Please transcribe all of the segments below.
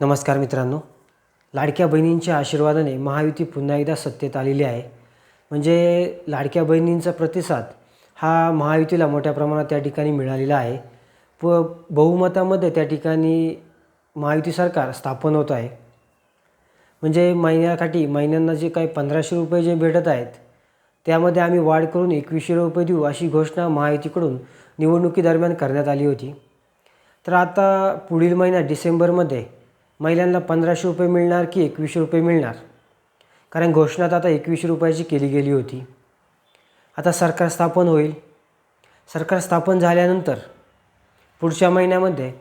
नमस्कार मित्रांनो. लाडक्या बहिणींच्या आशीर्वादाने महायुती पुन्हा एकदा सत्तेत आलेली आहे. म्हणजे लाडक्या बहिणींचा प्रतिसाद हा महायुतीला मोठ्या प्रमाणात त्या ठिकाणी मिळालेला आहे. व बहुमतामध्ये त्या ठिकाणी महायुती सरकार स्थापन होत आहे. म्हणजे महिन्याकाठी महिन्यांना जे काही पंधराशे रुपये जे भेटत आहेत त्यामध्ये आम्ही वाढ करून एकवीसशे रुपये देऊ अशी घोषणा महायुतीकडून निवडणुकीदरम्यान करण्यात आली होती. तर आता पुढील महिन्यात डिसेंबरमध्ये महिलांना पंधराशे रुपये मिळणार की एकवीसशे रुपये मिळणार? कारण घोषणा तर आता एकवीसशे रुपयाची केली गेली होती. आता सरकार स्थापन होईल. सरकार स्थापन झाल्यानंतर पुढच्या महिन्यामध्ये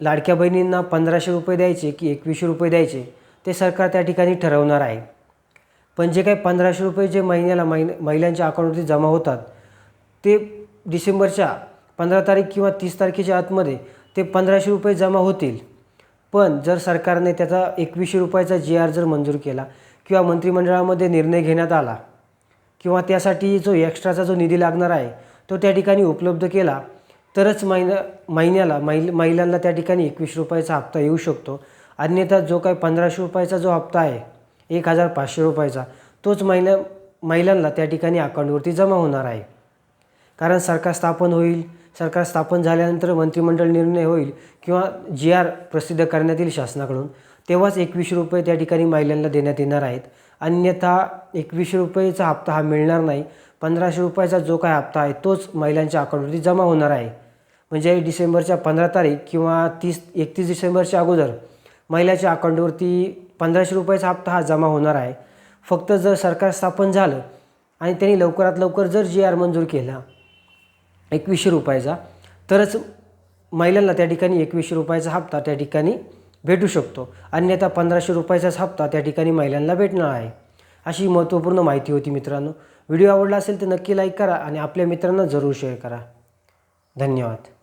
लाडक्या बहिणींना पंधराशे रुपये द्यायचे की एकवीसशे रुपये द्यायचे ते सरकार त्या ठिकाणी ठरवणार आहे. पण जे काही पंधराशे रुपये जे महिन्याला महिन महिलांच्या अकाउंटवरती जमा होतात ते डिसेंबरच्या पंधरा तारीख किंवा तीस तारखेच्या आतमध्ये ते पंधराशे रुपये जमा होतील. पण जर सरकारने त्याचा एकवीसशे रुपयाचा जी आर जर मंजूर केला किंवा मंत्रिमंडळामध्ये निर्णय घेण्यात आला किंवा त्यासाठी जो एक्स्ट्राचा जो निधी लागणार आहे तो त्या ठिकाणी उपलब्ध केला तरच महिना महिन्याला महिल महिलांना त्या ठिकाणी एकवीस रुपयाचा हप्ता येऊ शकतो. अन्यथा जो काही पंधराशे रुपयाचा जो हप्ता आहे एक हजार पाचशे रुपयाचा तोच महिला महिलांना त्या ठिकाणी अकाउंटवरती जमा होणार आहे. कारण सरकार स्थापन होईल सरकार स्थापन झाल्यानंतर मंत्रिमंडळ निर्णय होईल किंवा जी आर प्रसिद्ध करण्यात येईल शासनाकडून तेव्हाच एकवीसशे रुपये त्या ठिकाणी महिलांना देण्यात येणार आहेत. अन्यथा एकवीसशे रुपयेचा हप्ता हा मिळणार नाही. पंधराशे रुपयाचा जो काय हप्ता आहे तोच महिलांच्या अकाउंटवरती जमा होणार आहे. म्हणजे डिसेंबरच्या पंधरा तारीख किंवा तीस एकतीस डिसेंबरच्या अगोदर महिलाच्या अकाउंटवरती पंधराशे रुपयाचा हप्ता हा जमा होणार आहे. फक्त जर सरकार स्थापन झालं आणि त्यांनी लवकरात लवकर जर जी आर मंजूर केला एकवीसशे रुपयाचा. तरच महिलांना त्या ठिकाणी एकवीसशे रुपयाचा हप्ता त्या ठिकाणी भेटू शकतो. अन्यथा पंधराशे रुपयाचाच हप्ता त्या ठिकाणी महिलांना भेटणार आहे. अशी महत्त्वपूर्ण माहिती होती मित्रांनो. व्हिडिओ आवडला असेल तर नक्की लाईक करा आणि आपल्या मित्रांना जरूर शेअर करा. धन्यवाद.